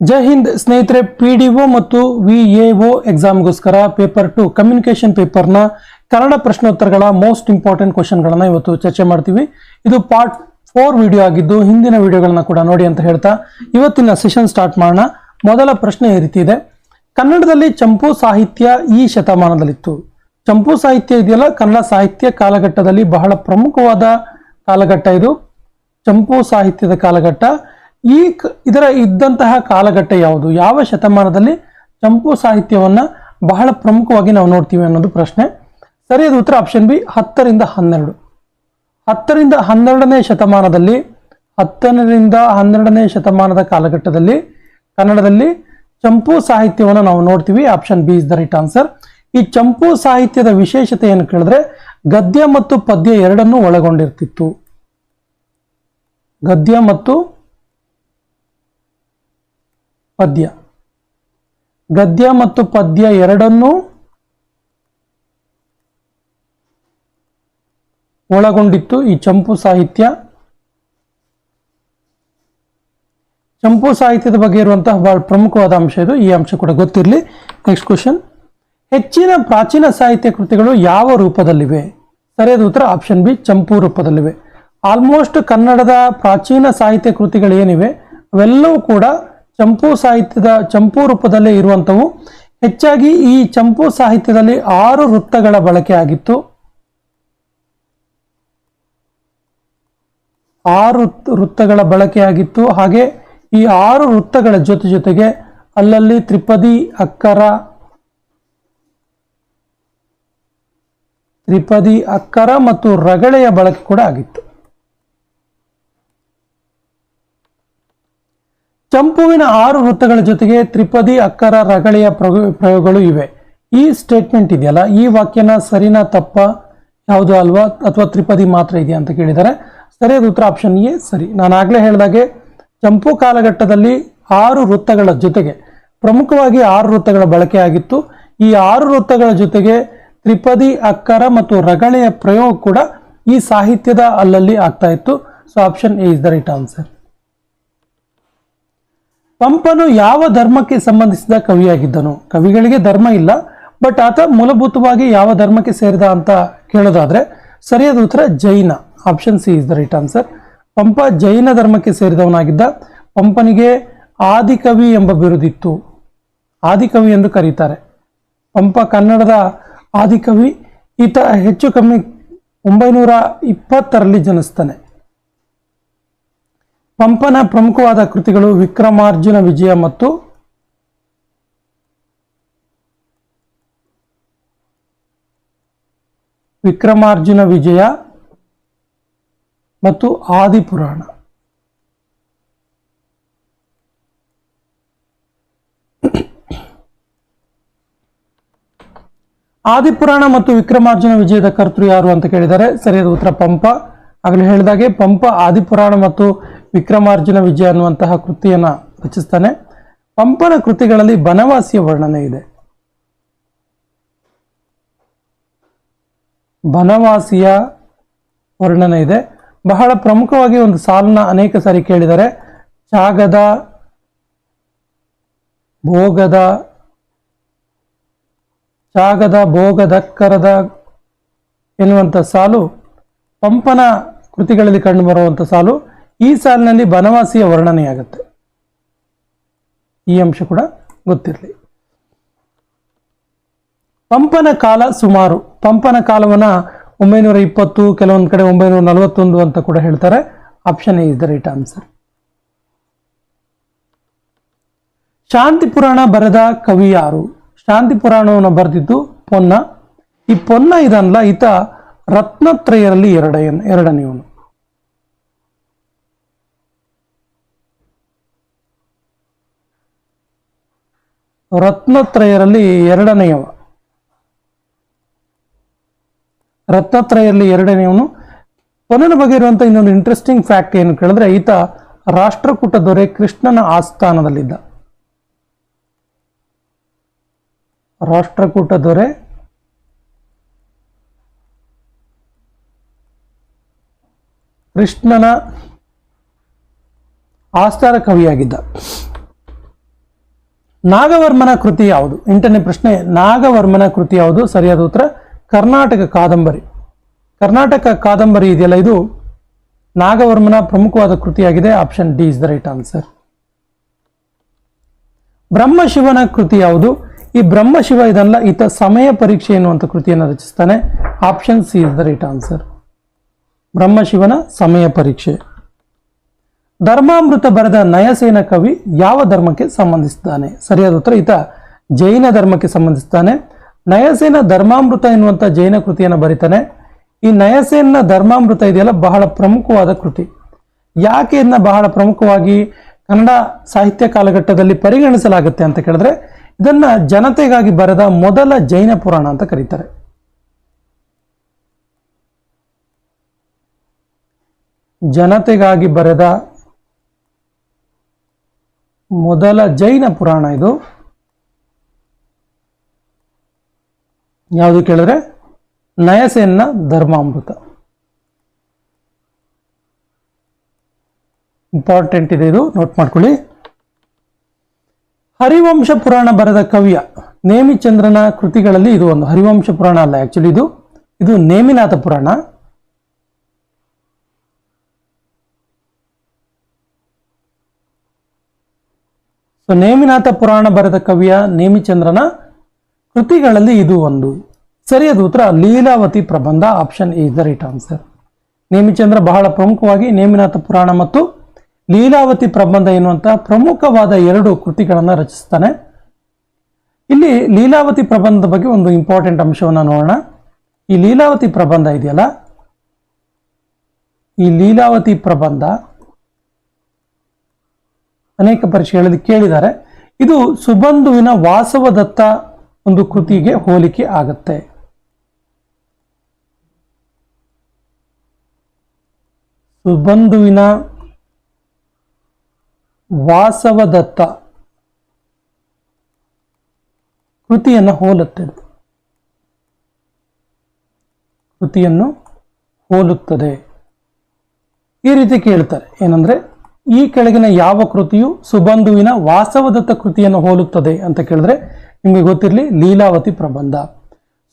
ಜೈ ಹಿಂದ್ ಸ್ನೇಹಿತರೆ P D O ಮತ್ತು V A O ಎಕ್ಸಾಮ್ಗೋಸ್ಕರ ಪೇಪರ್ ಟು ಕಮ್ಯುನಿಕೇಶನ್ ಪೇಪರ್ನ ಕನ್ನಡ ಪ್ರಶ್ನೋತ್ತರಗಳ ಮೋಸ್ಟ್ ಇಂಪಾರ್ಟೆಂಟ್ ಕ್ವಶನ್ಗಳನ್ನ ಇವತ್ತು ಚರ್ಚೆ ಮಾಡ್ತೀವಿ. ಇದು ಪಾರ್ಟ್ ಫೋರ್ ವಿಡಿಯೋ ಆಗಿದ್ದು, ಹಿಂದಿನ ವಿಡಿಯೋಗಳನ್ನ ಕೂಡ ನೋಡಿ ಅಂತ ಹೇಳ್ತಾ ಇವತ್ತಿನ ಸೆಷನ್ ಸ್ಟಾರ್ಟ್ ಮಾಡೋಣ. ಮೊದಲ ಪ್ರಶ್ನೆ ಈ ರೀತಿ ಇದೆ. ಕನ್ನಡದಲ್ಲಿ ಚಂಪು ಸಾಹಿತ್ಯ ಈ ಶತಮಾನದಲ್ಲಿತ್ತು. ಚಂಪು ಸಾಹಿತ್ಯ ಇದೆಯಲ್ಲ? ಕನ್ನಡ ಸಾಹಿತ್ಯ ಕಾಲಘಟ್ಟದಲ್ಲಿ ಬಹಳ ಪ್ರಮುಖವಾದ ಕಾಲಘಟ್ಟ ಇದು. ಚಂಪು ಸಾಹಿತ್ಯದ ಕಾಲಘಟ್ಟ. ಈ ಇದರ ಇದ್ದಂತಹ ಕಾಲಘಟ್ಟ ಯಾವುದು? ಯಾವ ಶತಮಾನದಲ್ಲಿ ಚಂಪು ಸಾಹಿತ್ಯವನ್ನು ಬಹಳ ಪ್ರಮುಖವಾಗಿ ನಾವು ನೋಡ್ತೀವಿ ಅನ್ನೋದು ಪ್ರಶ್ನೆ. ಸರಿಯಾದ ಉತ್ತರ ಆಪ್ಷನ್ ಬಿ, ಹತ್ತರಿಂದ ಹನ್ನೆರಡು. ಹತ್ತರಿಂದ ಹನ್ನೆರಡನೇ ಶತಮಾನದಲ್ಲಿ, ಹತ್ತರಿಂದ ಹನ್ನೆರಡನೇ ಶತಮಾನದ ಕಾಲಘಟ್ಟದಲ್ಲಿ ಕನ್ನಡದಲ್ಲಿ ಚಂಪು ಸಾಹಿತ್ಯವನ್ನು ನಾವು ನೋಡ್ತೀವಿ. Option B is the right answer ಈ ಚಂಪು ಸಾಹಿತ್ಯದ ವಿಶೇಷತೆ ಏನು ಕೇಳಿದ್ರೆ ಗದ್ಯ ಮತ್ತು ಪದ್ಯ ಎರಡನ್ನೂ ಒಳಗೊಂಡಿರ್ತಿತ್ತು. ಗದ್ಯ ಮತ್ತು ಪದ್ಯ. ಗದ್ಯ ಮತ್ತು ಪದ್ಯ ಎರಡನ್ನೂ ಒಳಗೊಂಡಿತ್ತು ಈ ಚಂಪು ಸಾಹಿತ್ಯ. ಚಂಪು ಸಾಹಿತ್ಯದ ಬಗ್ಗೆ ಇರುವಂತಹ ಬಹಳ ಪ್ರಮುಖವಾದ ಅಂಶ ಇದು. ಈ ಅಂಶ ಕೂಡ ಗೊತ್ತಿರಲಿ. ನೆಕ್ಸ್ಟ್ ಕ್ವಶನ್ ಹೆಚ್ಚಿನ ಪ್ರಾಚೀನ ಸಾಹಿತ್ಯ ಕೃತಿಗಳು ಯಾವ ರೂಪದಲ್ಲಿವೆ? ಸರಿಯಾದ ಉತ್ತರ ಆಪ್ಷನ್ ಬಿ ಚಂಪು ರೂಪದಲ್ಲಿವೆ. ಆಲ್ಮೋಸ್ಟ್ ಕನ್ನಡದ ಪ್ರಾಚೀನ ಸಾಹಿತ್ಯ ಕೃತಿಗಳು ಏನಿವೆ ಅವೆಲ್ಲವೂ ಕೂಡ ಚಂಪು ಸಾಹಿತ್ಯದ ಚಂಪು ರೂಪದಲ್ಲೇ ಇರುವಂಥವು. ಹೆಚ್ಚಾಗಿ ಈ ಚಂಪು ಸಾಹಿತ್ಯದಲ್ಲಿ ಆರು ವೃತ್ತಗಳ ಬಳಕೆ ಆಗಿತ್ತು. ಆರು ವೃತ್- ವೃತ್ತಗಳ ಬಳಕೆಯಾಗಿತ್ತು ಹಾಗೆ ಈ ಆರು ವೃತ್ತಗಳ ಜೊತೆ ಜೊತೆಗೆ ಅಲ್ಲಲ್ಲಿ ತ್ರಿಪದಿ, ಅಕ್ಕರ ತ್ರಿಪದಿ, ಅಕ್ಕರ ಮತ್ತು ರಗಳೆಯ ಬಳಕೆ ಕೂಡ ಆಗಿತ್ತು. ಚಂಪುವಿನ ಆರು ವೃತ್ತಗಳ ಜೊತೆಗೆ ತ್ರಿಪದಿ ಅಕ್ಕರ ರಗಳೆಯ ಪ್ರಯೋ- ಪ್ರಯೋಗಗಳು ಇವೆ. ಈ ಸ್ಟೇಟ್ಮೆಂಟ್ ಇದೆಯಲ್ಲ? ಈ ವಾಕ್ಯನ ಸರಿನಾ ತಪ್ಪ? ಯಾವುದು ಅಲ್ವಾ? ಅಥವಾ ತ್ರಿಪದಿ ಮಾತ್ರ ಇದೆಯಾ ಅಂತ ಕೇಳಿದ್ದಾರೆ. ಸರಿಯಾದ ಉತ್ತರ ಆಪ್ಷನ್ ಎ, ಸರಿ. ನಾನು ಆಗ್ಲೇ ಹೇಳಿದಾಗೆ ಚಂಪು ಕಾಲಘಟ್ಟದಲ್ಲಿ ಆರು ವೃತ್ತಗಳ ಜೊತೆಗೆ, ಪ್ರಮುಖವಾಗಿ ಆರು ವೃತ್ತಗಳ ಬಳಕೆ ಆಗಿತ್ತು. ಈ ಆರು ವೃತ್ತಗಳ ಜೊತೆಗೆ ತ್ರಿಪದಿ ಅಕ್ಕರ ಮತ್ತು ರಗಳೆಯ ಪ್ರಯೋಗ ಕೂಡ ಈ ಸಾಹಿತ್ಯದ ಅಲ್ಲಲ್ಲಿ ಆಗ್ತಾ ಇತ್ತು. So option A is the right answer ಪಂಪನು ಯಾವ ಧರ್ಮಕ್ಕೆ ಸಂಬಂಧಿಸಿದ ಕವಿಯಾಗಿದ್ದನು? ಕವಿಗಳಿಗೆ ಧರ್ಮ ಇಲ್ಲ, ಬಟ್ ಆತ ಮೂಲಭೂತವಾಗಿ ಯಾವ ಧರ್ಮಕ್ಕೆ ಸೇರಿದ ಅಂತ ಕೇಳೋದಾದ್ರೆ, ಸರಿಯಾದ ಉತ್ತರ Jaina. Option C is the right answer Pampa Jaina ಧರ್ಮಕ್ಕೆ ಸೇರಿದವನಾಗಿದ್ದ, ಪಂಪನಿಗೆ ಆದಿಕವಿ ಎಂಬ ಬಿರುದಿತ್ತು ಆದಿಕವಿ ಎಂದು ಕರೀತಾರೆ. ಪಂಪ ಕನ್ನಡದ ಆದಿಕವಿ, ಈತ ಹೆಚ್ಚು ಕಮ್ಮಿ ಒಂಬೈನೂರ ಇಪ್ಪತ್ತರಲ್ಲಿ ಜನಿಸ್ತಾನೆ. ಪಂಪನ ಪ್ರಮುಖವಾದ ಕೃತಿಗಳು ವಿಕ್ರಮಾರ್ಜುನ ವಿಜಯ ಮತ್ತು ವಿಕ್ರಮಾರ್ಜುನ ವಿಜಯ ಮತ್ತು ಆದಿಪುರಾಣ. ಆದಿಪುರಾಣ ಮತ್ತು ವಿಕ್ರಮಾರ್ಜುನ ವಿಜಯದ ಕರ್ತೃ ಯಾರು ಅಂತ ಕೇಳಿದರೆ ಸರಿಯಾದ ಉತ್ತರ ಪಂಪ. ಆಗಲೇ ಹೇಳಿದಾಗೆ ಪಂಪ, ಆದಿಪುರಾಣ ಮತ್ತು ವಿಕ್ರಮಾರ್ಜುನ ವಿಜಯ ಅನ್ನುವಂತಹ ಕೃತಿಯನ್ನ ರಚಿಸ್ತಾನೆ. ಪಂಪನ ಕೃತಿಗಳಲ್ಲಿ ಬನವಾಸಿಯ ವರ್ಣನೆ ಇದೆ. ಬನವಾಸಿಯ ವರ್ಣನೆ ಇದೆ. ಬಹಳ ಪ್ರಮುಖವಾಗಿ ಒಂದು ಸಾಲನ್ನ ಅನೇಕ ಸಾರಿ ಕೇಳಿದರೆ ಚಾಗದ, ಭೋಗದ, ಚಾಗದ ಭೋಗದಕ್ಕರದ ಎನ್ನುವಂಥ ಸಾಲು ಪಂಪನ ಕೃತಿಗಳಲ್ಲಿ ಕಂಡುಬರುವಂಥ ಸಾಲು. ಈ ಸಾಲಿನಲ್ಲಿ ಬನವಾಸಿಯ ವರ್ಣನೆಯಾಗುತ್ತೆ ಈ ಅಂಶ ಕೂಡ ಗೊತ್ತಿರಲಿ. ಪಂಪನ ಕಾಲ ಸುಮಾರು. ಪಂಪನ ಕಾಲವನ್ನ ಒಂಬೈನೂರ ಇಪ್ಪತ್ತು ಕೆಲವೊಂದು ಕಡೆ ಒಂಬೈನೂರ ನಲವತ್ತೊಂದು ಅಂತ ಕೂಡ ಹೇಳ್ತಾರೆ. Option is the right answer Shanti Purana ಬರೆದ ಕವಿ ಯಾರು? ಶಾಂತಿ ಪುರಾಣವನ್ನು ಬರೆದಿದ್ದು ಪೊನ್ನ. ಈ ಪೊನ್ನ ಇದನ್ನಲ್ಲ ಈತ ರತ್ನತ್ರಯರಲ್ಲಿ ಎರಡ, ಎರಡನೆಯವನು. ರತ್ನತ್ರಯರಲ್ಲಿ ಎರಡನೆಯವ. ರತ್ನತ್ರಯರಲ್ಲಿ ಎರಡನೆಯವನು. ಕೊನೆಯ ಬಗ್ಗೆ ಇರುವಂಥ ಇನ್ನೊಂದು ಇಂಟ್ರೆಸ್ಟಿಂಗ್ ಫ್ಯಾಕ್ಟ್ ಏನು ಕೇಳಿದ್ರೆ, ಈತ ರಾಷ್ಟ್ರಕೂಟ ದೊರೆ ಕೃಷ್ಣನ ಆಸ್ಥಾನದಲ್ಲಿದ್ದ. ರಾಷ್ಟ್ರಕೂಟ ದೊರೆ ಕೃಷ್ಣನ ಆಸ್ಥಾನ ಕವಿಯಾಗಿದ್ದ. ನಾಗವರ್ಮನ ಕೃತಿ ಯಾವುದು? ಎಂಟನೇ ಪ್ರಶ್ನೆ, ನಾಗವರ್ಮನ ಕೃತಿ ಯಾವುದು? ಸರಿಯಾದ ಉತ್ತರ, ಕರ್ನಾಟಕ ಕಾದಂಬರಿ. ಕರ್ನಾಟಕ ಕಾದಂಬರಿ ಇದೆಯಲ್ಲ, ಇದು ನಾಗವರ್ಮನ ಪ್ರಮುಖವಾದ ಕೃತಿಯಾಗಿದೆ. Option D is the right answer. ಬ್ರಹ್ಮಶಿವನ ಕೃತಿ ಯಾವುದು? ಈ ಬ್ರಹ್ಮಶಿವ ಇದಲ್ಲ, ಈತ ಸಮಯ ಪರೀಕ್ಷೆ ಎನ್ನುವಂಥ ಕೃತಿಯನ್ನು ರಚಿಸ್ತಾನೆ. Option C is the right answer. ಬ್ರಹ್ಮಶಿವನ Samaya ಪರೀಕ್ಷೆ. ಧರ್ಮಾಮೃತ ಬರೆದ ನಯಸೇನ ಕವಿ ಯಾವ ಧರ್ಮಕ್ಕೆ ಸಂಬಂಧಿಸಿದ್ದಾನೆ ಸರಿಯಾದ ಉತ್ತರ, ಈತ ಜೈನ ಧರ್ಮಕ್ಕೆ ಸಂಬಂಧಿಸ್ತಾನೆ. ನಯಸೇನ ಧರ್ಮಾಮೃತ ಎನ್ನುವಂಥ ಜೈನ ಕೃತಿಯನ್ನು ಬರೀತಾನೆ. ಈ ನಯಸೇನ ಧರ್ಮಾಮೃತ ಇದೆಯಲ್ಲ, ಬಹಳ ಪ್ರಮುಖವಾದ ಕೃತಿ. ಯಾಕೆ ಇದನ್ನ ಬಹಳ ಪ್ರಮುಖವಾಗಿ ಕನ್ನಡ ಸಾಹಿತ್ಯ ಕಾಲಘಟ್ಟದಲ್ಲಿ ಪರಿಗಣಿಸಲಾಗುತ್ತೆ ಅಂತ ಕೇಳಿದ್ರೆ, ಇದನ್ನ ಜನತೆಗಾಗಿ ಬರೆದ ಮೊದಲ ಜೈನ ಪುರಾಣ ಅಂತ ಕರೀತಾರೆ. ಜನತೆಗಾಗಿ ಬರೆದ ಮೊದಲ ಜೈನ ಪುರಾಣ ಇದು. ಯಾವುದು ಕೇಳಿದ್ರೆ? ನಯಸೇನ ಧರ್ಮಾಮೃತ. ಇಂಪಾರ್ಟೆಂಟ್ ಇದೆ ಇದು. ನೋಟ್ ಮಾಡ್ಕೊಳ್ಳಿ. ಹರಿವಂಶ ಪುರಾಣ ಬರೆದ ಕವಿಯ ನೇಮಿಚಂದ್ರನ ಕೃತಿಗಳಲ್ಲಿ ಇದು ಒಂದು ಹರಿವಂಶ ಪುರಾಣ ಅಲ್ಲ ಆ್ಯಕ್ಚುಲಿ ಇದು. ಇದು ನೇಮಿನಾಥ ಪುರಾಣ. ಸೊ ನೇಮಿನಾಥ ಪುರಾಣ ಬರೆದ ಕವಿಯ ನೇಮಿಚಂದ್ರನ ಕೃತಿಗಳಲ್ಲಿ ಇದು ಒಂದು. ಸರಿಯಾದ ಉತ್ತರ. Leelavathi Prabandha option is the right answer Nemichandra ಬಹಳ ಪ್ರಮುಖವಾಗಿ ನೇಮಿನಾಥ ಪುರಾಣ ಮತ್ತು ಲೀಲಾವತಿ ಪ್ರಬಂಧ ಎನ್ನುವಂಥ ಪ್ರಮುಖವಾದ ಎರಡು ಕೃತಿಗಳನ್ನು ರಚಿಸ್ತಾನೆ. ಇಲ್ಲಿ ಲೀಲಾವತಿ ಪ್ರಬಂಧದ ಬಗ್ಗೆ ಒಂದು ಇಂಪಾರ್ಟೆಂಟ್ ಅಂಶವನ್ನು ನೋಡೋಣ. ಈ ಲೀಲಾವತಿ ಪ್ರಬಂಧ ಇದೆಯಲ್ಲ? ಈ ಲೀಲಾವತಿ ಪ್ರಬಂಧ ಅನೇಕ ಪರೀಕ್ಷೆಗಳಲ್ಲಿ ಕೇಳಿದ್ದಾರೆ. ಇದು ಸುಬಂಧುವಿನ ವಾಸವದತ್ತ ಒಂದು ಕೃತಿಗೆ ಹೋಲಿಕೆ ಆಗತ್ತೆ. ಸುಬಂಧುವಿನ ವಾಸವದತ್ತ ಕೃತಿಯನ್ನು ಹೋಲುತ್ತೆ. ಕೃತಿಯನ್ನು ಹೋಲುತ್ತದೆ. ಈ ರೀತಿ ಕೇಳ್ತಾರೆ. ಏನಂದ್ರೆ ಈ ಕೆಳಗಿನ ಯಾವ ಕೃತಿಯು ಸುಬಂಧುವಿನ ವಾಸವದತ್ತ ಕೃತಿಯನ್ನು ಹೋಲುತ್ತದೆ ಅಂತ ಕೇಳಿದ್ರೆ ನಿಮಗೆ ಗೊತ್ತಿರಲಿ ಲೀಲಾವತಿ ಪ್ರಬಂಧ.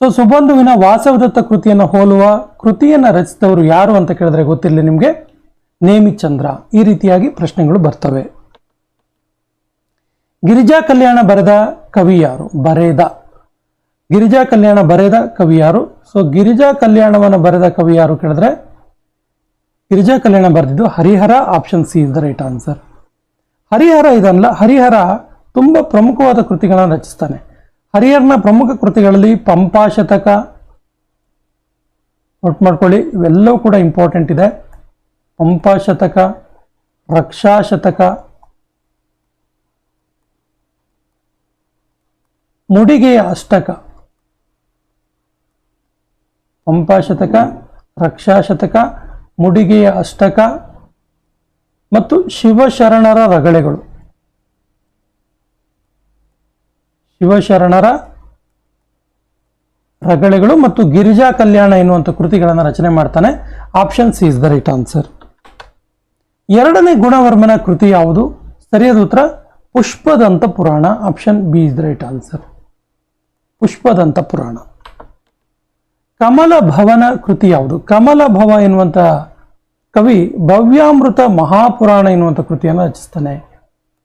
ಸೊ ಸುಬಂಧುವಿನ ವಾಸವದತ್ತ ಕೃತಿಯನ್ನು ಹೋಲುವ ಕೃತಿಯನ್ನು ರಚಿಸಿದವರು ಯಾರು ಅಂತ ಕೇಳಿದ್ರೆ ಗೊತ್ತಿರಲಿ ನಿಮಗೆ? ನೇಮಿಚಂದ್ರ. ಈ ರೀತಿಯಾಗಿ ಪ್ರಶ್ನೆಗಳು ಬರ್ತವೆ. ಗಿರಿಜಾ ಕಲ್ಯಾಣ ಬರೆದ ಕವಿ ಯಾರು? ಬರೆದ. ಗಿರಿಜಾ ಕಲ್ಯಾಣ ಬರೆದ ಕವಿ ಯಾರು? ಸೊ ಗಿರಿಜಾ ಕಲ್ಯಾಣವನ್ನು ಬರೆದ ಕವಿ ಯಾರು ಕೇಳಿದ್ರೆ ಗಿರಿಜಾ ಕಲ್ಯಾಣ ಬರೆದಿದ್ದು Harihara option C is the right answer Harihara ಇದನ್ನಲ್ಲ Harihara ತುಂಬ ಪ್ರಮುಖವಾದ ಕೃತಿಗಳನ್ನು ರಚಿಸ್ತಾನೆ. ಹರಿಹರನ ಪ್ರಮುಖ ಕೃತಿಗಳಲ್ಲಿ ಪಂಪಾ ಶತಕ ನೋಟ್ ಮಾಡ್ಕೊಳ್ಳಿ, ಇವೆಲ್ಲವೂ ಕೂಡ ಇಂಪಾರ್ಟೆಂಟ್ ಇದೆ. ಪಂಪಾ ಶತಕ, ರಕ್ಷಾ ಶತಕ, ಮುಡಿಗೆಯ ಅಷ್ಟಕ. ಪಂಪಾ ಶತಕ, ರಕ್ಷಾ ಶತಕ ಮುಡಿಗೆಯ ಅಷ್ಟಕ ಮತ್ತು ಶಿವಶರಣರ ರಗಳೆಗಳು. ಶಿವಶರಣರ ರಗಳೆಗಳು ಮತ್ತು ಗಿರಿಜಾ ಕಲ್ಯಾಣ ಎನ್ನುವಂಥ ಕೃತಿಗಳನ್ನು ರಚನೆ ಮಾಡ್ತಾನೆ. Option C is the right answer ಎರಡನೇ ಗುಣವರ್ಮನ ಕೃತಿ ಯಾವುದು? ಸರಿಯಾದ ಉತ್ತರ, Pushpadanta Purana. Option B is the right answer Pushpadanta Purana. ಕಮಲ ಭವನ ಕೃತಿ ಯಾವುದು? ಕಮಲ ಭವ ಎನ್ನುವಂಥ ಕವಿ ಭವ್ಯಾಮೃತ ಮಹಾಪುರಾಣ ಎನ್ನುವಂಥ ಕೃತಿಯನ್ನು ರಚಿಸ್ತಾನೆ.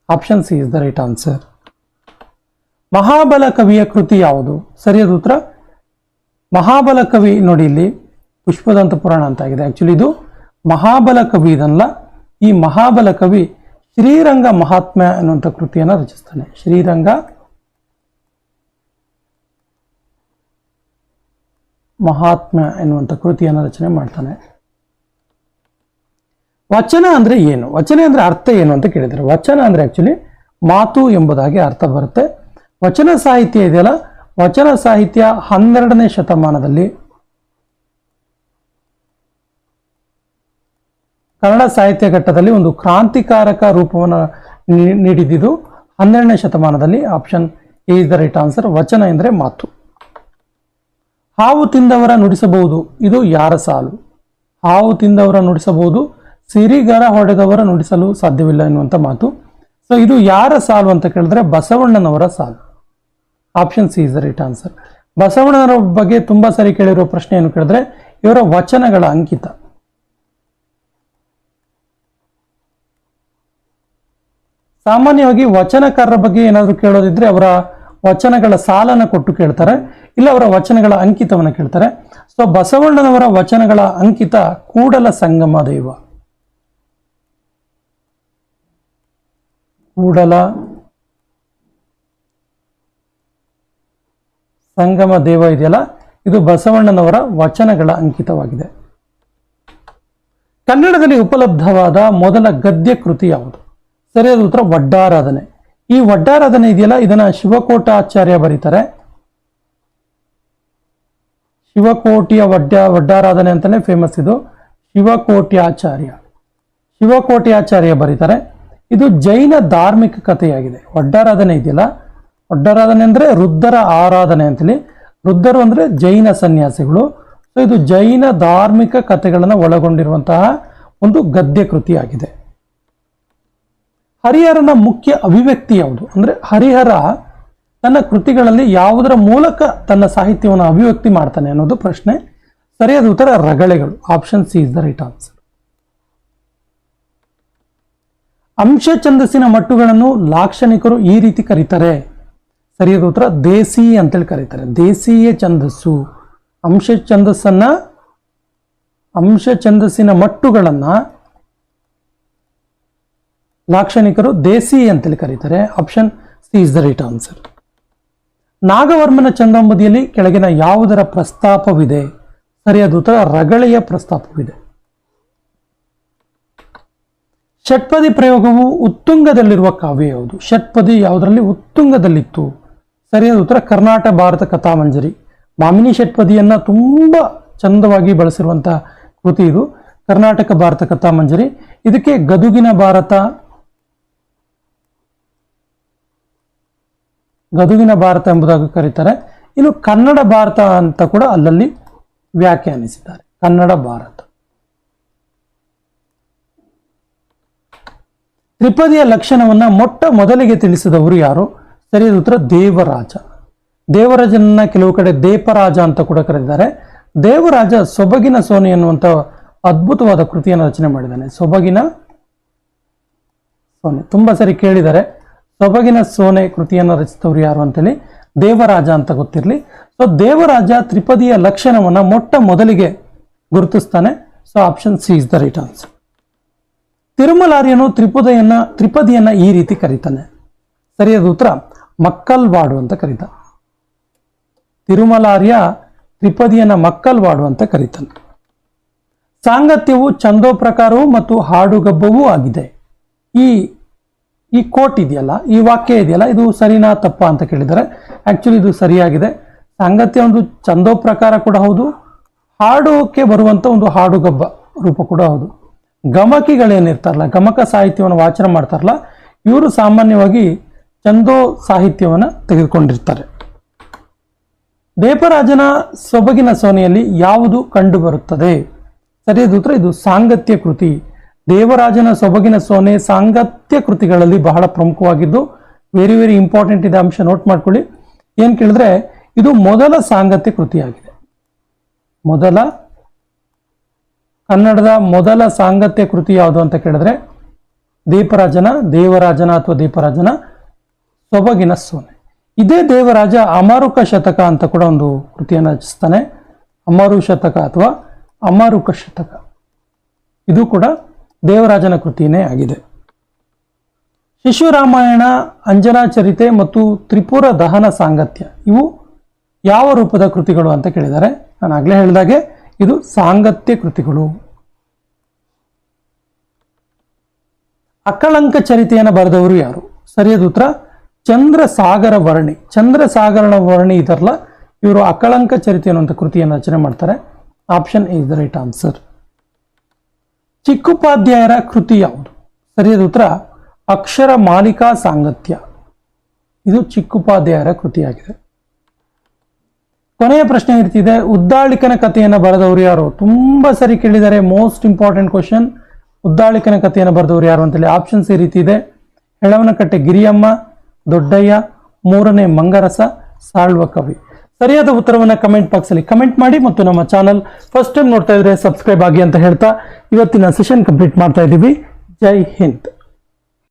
Option C is the right answer Mahabala ಕವಿಯ ಕೃತಿ ಯಾವುದು? ಸರಿಯಾದ ಉತ್ತರ? ಮಹಾಬಲ ಕವಿ ನೋಡಿ ಇಲ್ಲಿ, ಪುಷ್ಪದಂತ ಪುರಾಣ ಅಂತ ಆಗಿದೆ. ಆಕ್ಚುಲಿ ಇದು ಮಹಾಬಲ ಕವಿ ಇದಲ್ಲ ಈ ಮಹಾಬಲ ಕವಿ ಶ್ರೀರಂಗ ಮಹಾತ್ಮ್ಯ ಎನ್ನುವಂಥ ಕೃತಿಯನ್ನು ರಚಿಸ್ತಾನೆ. ಶ್ರೀರಂಗ ಮಹಾತ್ಮ ಎನ್ನುವಂಥ ಕೃತಿಯನ್ನು ರಚನೆ ಮಾಡ್ತಾನೆ. ವಚನ ಅಂದ್ರೆ ಏನು? ವಚನ ಅಂದ್ರೆ ಅರ್ಥ ಏನು ಅಂತ ಕೇಳಿದ್ದಾರೆ. ವಚನ ಅಂದ್ರೆ ಆಕ್ಚುಲಿ ಮಾತು ಎಂಬುದಾಗಿ ಅರ್ಥ ಬರುತ್ತೆ. ವಚನ ಸಾಹಿತ್ಯ ಇದೆಯಲ್ಲ? ವಚನ ಸಾಹಿತ್ಯ ಹನ್ನೆರಡನೇ ಶತಮಾನದಲ್ಲಿ ಕನ್ನಡ ಸಾಹಿತ್ಯ ಘಟ್ಟದಲ್ಲಿ ಒಂದು ಕ್ರಾಂತಿಕಾರಕ ರೂಪವನ್ನು ನೀಡಿದ್ದು ಹನ್ನೆರಡನೇ ಶತಮಾನದಲ್ಲಿ option A is the right answer ವಚನ ಎಂದರೆ ಮಾತು. ಹಾವು ತಿಂದವರ ನುಡಿಸಬಹುದು. ಇದು ಯಾರ ಸಾಲು? ಹಾವು ತಿಂದವರ ನುಡಿಸಬಹುದು. ಸಿರಿಗರ ಹೊಡೆದವರ ನುಡಿಸಲು ಸಾಧ್ಯವಿಲ್ಲ ಎನ್ನುವಂಥ ಮಾತು. ಸೊ ಇದು ಯಾರ ಸಾಲು ಅಂತ ಕೇಳಿದ್ರೆ ಬಸವಣ್ಣನವರ ಸಾಲು. Option C is right answer ಬಸವಣ್ಣನವರ ಬಗ್ಗೆ ತುಂಬಾ ಸರಿ ಕೇಳಿರೋ ಪ್ರಶ್ನೆ ಏನು ಕೇಳಿದ್ರೆ ಇವರ ವಚನಗಳ ಅಂಕಿತ. ಸಾಮಾನ್ಯವಾಗಿ ವಚನಕಾರರ ಬಗ್ಗೆ ಏನಾದರೂ ಕೇಳೋದಿದ್ರೆ ಅವರ ವಚನಗಳ ಸಾಲನ ಕೊಟ್ಟು ಕೇಳ್ತಾರೆ, ಇಲ್ಲ ಅವರ ವಚನಗಳ ಅಂಕಿತವನ್ನು ಕೇಳ್ತಾರೆ. ಸೊ ಬಸವಣ್ಣನವರ ವಚನಗಳ ಅಂಕಿತ ಕೂಡಲ ಸಂಗಮ ದೈವ. ಕೂಡಲ ಸಂಗಮ ದೇವ ಇದೆಯಲ್ಲ? ಇದು ಬಸವಣ್ಣನವರ ವಚನಗಳ ಅಂಕಿತವಾಗಿದೆ. ಕನ್ನಡದಲ್ಲಿ ಉಪಲಬ್ಧವಾದ ಮೊದಲ ಗದ್ಯ ಕೃತಿ ಯಾವುದು? ಸರಿಯಾದ ಉತ್ತರ ವಡ್ಡಾರಾಧನೆ. ಈ ವಡ್ಡಾರಾಧನೆ ಇದೆಯಲ್ಲ? ಇದನ್ನ ಶಿವಕೋಟಾಚಾರ್ಯ ಬರೀತಾರೆ. ಶಿವಕೋಟಿಯ ವಡ್ಡ ವಡ್ಡಾರಾಧನೆ ಅಂತಾನೆ ಫೇಮಸ್ ಇದು. ಶಿವಕೋಟ್ಯಾಚಾರ್ಯ. ಶಿವಕೋಟ್ಯಾಚಾರ್ಯ ಬರೀತಾರೆ. ಇದು ಜೈನ ಧಾರ್ಮಿಕ ಕಥೆಯಾಗಿದೆ. ಒಡ್ಡಾರಾಧನೆ ಇದೆಯಲ್ಲ? ಒಡ್ಡಾರಾಧನೆ ಅಂದರೆ ವೃದ್ಧರ ಆರಾಧನೆ ಅಂತೇಳಿ. ವೃದ್ಧರು ಅಂದರೆ ಜೈನ ಸನ್ಯಾಸಿಗಳು. ಸೊ ಇದು ಜೈನ ಧಾರ್ಮಿಕ ಕಥೆಗಳನ್ನು ಒಳಗೊಂಡಿರುವಂತಹ ಒಂದು ಗದ್ಯ ಕೃತಿಯಾಗಿದೆ. ಹರಿಹರನ ಮುಖ್ಯ ಅಭಿವ್ಯಕ್ತಿ ಯಾವುದು? ಅಂದರೆ ಹರಿಹರ ತನ್ನ ಕೃತಿಗಳಲ್ಲಿ ಯಾವುದರ ಮೂಲಕ ತನ್ನ ಸಾಹಿತ್ಯವನ್ನು ಅಭಿವ್ಯಕ್ತಿ ಮಾಡ್ತಾನೆ ಅನ್ನೋದು ಪ್ರಶ್ನೆ. ಸರಿಯಾದ ಉತ್ತರ ರಗಳೆಗಳು. Option C is the right answer ಅಂಶ ಛಂದಸ್ಸಿನ ಮಟ್ಟುಗಳನ್ನು ಲಾಕ್ಷಣಿಕರು ಈ ರೀತಿ ಕರೀತಾರೆ. ಸರಿಯಾದ ಉತ್ತರ ದೇಸಿ ಅಂತೇಳಿ ಕರೀತಾರೆ. ದೇಸೀಯ ಛಂದಸ್ಸು. ಅಂಶ ಛಂದಸ್ಸನ್ನ ಅಂಶ ಛಂದಸ್ಸಿನ ಮಟ್ಟುಗಳನ್ನ ಲಾಕ್ಷಣಿಕರು ದೇಸಿ ಅಂತೇಳಿ ಕರೀತಾರೆ. Option C is the right answer. ನಾಗವರ್ಮನ ಚಂದಂಬದಿಯಲ್ಲಿ ಕೆಳಗಿನ ಯಾವುದರ ಪ್ರಸ್ತಾಪವಿದೆ? ಸರಿಯಾದ ಉತ್ತರ ರಗಳೆಯ ಪ್ರಸ್ತಾಪವಿದೆ. ಷಟ್ಪದಿ ಪ್ರಯೋಗವು ಉತ್ತುಂಗದಲ್ಲಿರುವ ಕಾವ್ಯ ಯಾವುದು? ಷಟ್ಪದಿ ಯಾವುದರಲ್ಲಿ ಉತ್ತುಂಗದಲ್ಲಿತ್ತು? ಸರಿಯಾದ ಉತ್ತರ ಕರ್ನಾಟಕ ಭಾರತ ಕಥಾಮಂಜರಿ. ಮಾಮಿನಿ ಷಟ್ಪದಿಯನ್ನು ತುಂಬ ಚಂದವಾಗಿ ಬಳಸಿರುವಂಥ ಕೃತಿ ಇದು. ಕರ್ನಾಟಕ ಭಾರತ ಕಥಾಮಂಜರಿ. ಇದಕ್ಕೆ ಗದುಗಿನ ಭಾರತ ಗದುಗಿನ ಭಾರತ ಎಂಬುದಾಗಿ ಕರೀತಾರೆ. ಇನ್ನು ಕನ್ನಡ ಭಾರತ ಅಂತ ಕೂಡ ಅಲ್ಲಲ್ಲಿ ವ್ಯಾಖ್ಯಾನಿಸಿದ್ದಾರೆ. ಕನ್ನಡ ಭಾರತ. ತ್ರಿಪದಿಯ ಲಕ್ಷಣವನ್ನ ಮೊಟ್ಟ ಮೊದಲಿಗೆ ತಿಳಿಸಿದವರು ಯಾರು? ಸರಿಯಾದ ಉತ್ತರ ದೇವರಾಜ. ದೇವರಾಜನನ್ನ ಕೆಲವು ಕಡೆ ದೇಪರಾಜ ಅಂತ ಕೂಡ ಕರೆದಿದ್ದಾರೆ ದೇವರಾಜ ಸೊಬಗಿನ ಸೋನೆ ಎನ್ನುವಂಥ ಅದ್ಭುತವಾದ ಕೃತಿಯನ್ನು ರಚನೆ ಮಾಡಿದ್ದಾನೆ. ಸೊಬಗಿನ ಸೋನೆ. ತುಂಬಾ ಸರಿ ಕೇಳಿದ್ದಾರೆ. ಸೊಬಗಿನ ಸೋನೆ ಕೃತಿಯನ್ನು ರಚಿಸಿದವರು ಯಾರು ಅಂತೇಳಿ? ದೇವರಾಜ ಅಂತ ಗೊತ್ತಿರಲಿ. ಸೊ ದೇವರಾಜ ತ್ರಿಪದಿಯ ಲಕ್ಷಣವನ್ನ ಮೊಟ್ಟ ಮೊದಲಿಗೆ ಗುರುತಿಸ್ತಾನೆ. So option C is the right answer ತಿರುಮಲಾರ್ಯನು ತ್ರಿಪದಿಯನ್ನ ತ್ರಿಪದಿಯನ್ನ ಈ ರೀತಿ ಕರೀತಾನೆ. ಸರಿಯಾದ ಉತ್ತರ. ಮಕ್ಕಲ್ವಾಡು ಅಂತ ಕರೀತಾನೆ ತಿರುಮಲಾರ್ಯ ತ್ರಿಪದಿಯನ್ನ ಮಕ್ಕಲ್ವಾಡು ಅಂತ ಕರೀತಾನೆ. ಸಾಂಗತ್ಯವು ಛಂದೋಪ್ರಕಾರವೂ ಮತ್ತು ಹಾಡುಗಬ್ಬವೂ ಆಗಿದೆ. ಈ ಈ ಕೋಟ್ ಇದೆಯಲ್ಲ, ಈ ವಾಕ್ಯ ಇದೆಯಲ್ಲ, ಇದು ಸರಿನಾ ತಪ್ಪ ಅಂತ ಕೇಳಿದರೆ ಆ್ಯಕ್ಚುಲಿ ಇದು ಸರಿಯಾಗಿದೆ. ಸಾಂಗತ್ಯ ಒಂದು ಛಂದೋಪ್ರಕಾರ ಕೂಡ ಹೌದು ಹಾಡೋಕ್ಕೆ ಬರುವಂತ ಒಂದು ಹಾಡುಗಬ್ಬ ರೂಪ ಕೂಡ ಹೌದು. ಗಮಕಿಗಳೇನಿರ್ತಾರಲ್ಲ, ಗಮಕ ಸಾಹಿತ್ಯವನ್ನು ವಾಚನ ಮಾಡ್ತಾರಲ್ಲ, ಇವರು ಸಾಮಾನ್ಯವಾಗಿ ಚಂದೋ ಸಾಹಿತ್ಯವನ್ನು ತೆಗೆದುಕೊಂಡಿರ್ತಾರೆ. ದೇಪರಾಜನ ಸೊಬಗಿನ ಸೋನೆಯಲ್ಲಿ ಯಾವುದು ಕಂಡುಬರುತ್ತದೆ? ಸರಿಯಾದ ಉತ್ತರ, ಇದು ಸಾಂಗತ್ಯ ಕೃತಿ. ದೇವರಾಜನ ಸೊಬಗಿನ ಸೋನೆ ಸಾಂಗತ್ಯ ಕೃತಿಗಳಲ್ಲಿ ಬಹಳ ಪ್ರಮುಖವಾಗಿದ್ದು ವೆರಿ ವೆರಿ ಇಂಪಾರ್ಟೆಂಟ್ ಇದೆ ಅಂಶ ನೋಟ್ ಮಾಡ್ಕೊಳ್ಳಿ. ಏನ್ ಕೇಳಿದ್ರೆ, ಇದು ಮೊದಲ ಸಾಂಗತ್ಯ ಕೃತಿಯಾಗಿದೆ. ಮೊದಲ ಕನ್ನಡದ ಮೊದಲ ಸಾಂಗತ್ಯ ಕೃತಿ ಯಾವುದು ಅಂತ ಕೇಳಿದ್ರೆ, ದೀಪರಾಜನ, ದೇವರಾಜನ ಅಥವಾ ದೀಪರಾಜನ ಸೊಬಗಿನ ಸೋನೆ. ಇದೇ ದೇವರಾಜ ಅಮಾರುಕ ಶತಕ ಅಂತ ಕೂಡ ಒಂದು ಕೃತಿಯನ್ನು ರಚಿಸ್ತಾನೆ. ಅಮಾರು ಶತಕ ಅಥವಾ ಅಮಾರುಕ ಶತಕ. ಇದು ಕೂಡ ದೇವರಾಜನ ಕೃತಿಯೇ ಆಗಿದೆ. ಶಿಶು ರಾಮಾಯಣ ಅಂಜನಾ ಚರಿತೆ ಮತ್ತು ತ್ರಿಪುರ ದಹನ ಸಾಂಗತ್ಯ, ಇವು ಯಾವ ರೂಪದ ಕೃತಿಗಳು ಅಂತ ಕೇಳಿದ್ದಾರೆ ನಾನು ಆಗ್ಲೇ ಹೇಳಿದಾಗೆ ಇದು ಸಾಂಗತ್ಯ ಕೃತಿಗಳು. ಅಕಳಂಕ ಚರಿತೆಯನ್ನು ಬರೆದವರು ಯಾರು? ಸರಿಯಾದ ಉತ್ತರ, ಚಂದ್ರಸಾಗರ ವರ್ಣಿ. ಚಂದ್ರಸಾಗರನ ವರ್ಣಿ ಇದರಲ್ಲ, ಇವರು ಅಕಳಂಕ ಚರಿತೆ ಅನ್ನುವಂಥ ಕೃತಿಯನ್ನು ರಚನೆ ಮಾಡ್ತಾರೆ. Option is the right answer ಚಿಕ್ಕುಪಾಧ್ಯಾಯರ ಕೃತಿ ಯಾವುದು? ಸರಿಯಾದ ಉತ್ತರ, ಅಕ್ಷರ ಮಾಲಿಕಾ ಸಾಂಗತ್ಯ. ಇದು ಚಿಕ್ಕುಪಾಧ್ಯಾಯರ ಕೃತಿಯಾಗಿದೆ. ಕೊನೆಯ ಪ್ರಶ್ನೆ ಇರ್ತಿದೆ. ಉದ್ದಾಳಿಕನ ಕಥೆಯನ್ನು ಬರೆದವರು ಯಾರು? ತುಂಬ ಸರಿ ಕೇಳಿದ್ದಾರೆ. ಮೋಸ್ಟ್ ಇಂಪಾರ್ಟೆಂಟ್ ಕ್ವಶನ್ ಉದ್ದಾಳಿಕನ ಕಥೆಯನ್ನು ಬರೆದವರು ಯಾರು ಅಂತೇಳಿ ಆಪ್ಷನ್ಸ್ ಈ ರೀತಿ ಇದೆ. ಹೆಳವನಕಟ್ಟೆ ಗಿರಿಯಮ್ಮ, ದೊಡ್ಡಯ್ಯ, ಮೂರನೇ ಮಂಗರಸ, ಸಾಳ್ವ ಕವಿ. ಸರಿಯಾದ ಉತ್ತರವನ್ನು ಕಮೆಂಟ್ ಬಾಕ್ಸಲ್ಲಿ ಕಮೆಂಟ್ ಮಾಡಿ ಮತ್ತು ನಮ್ಮ ಚಾನಲ್ ಫಸ್ಟ್ ಟೈಮ್ ನೋಡ್ತಾ ಇದ್ರೆ ಸಬ್ಸ್ಕ್ರೈಬ್ ಆಗಿ ಅಂತ ಹೇಳ್ತಾ ಇವತ್ತಿನ ಸೆಷನ್ ಕಂಪ್ಲೀಟ್ ಮಾಡ್ತಾ ಇದ್ದೀವಿ. ಜೈ ಹಿಂದ್.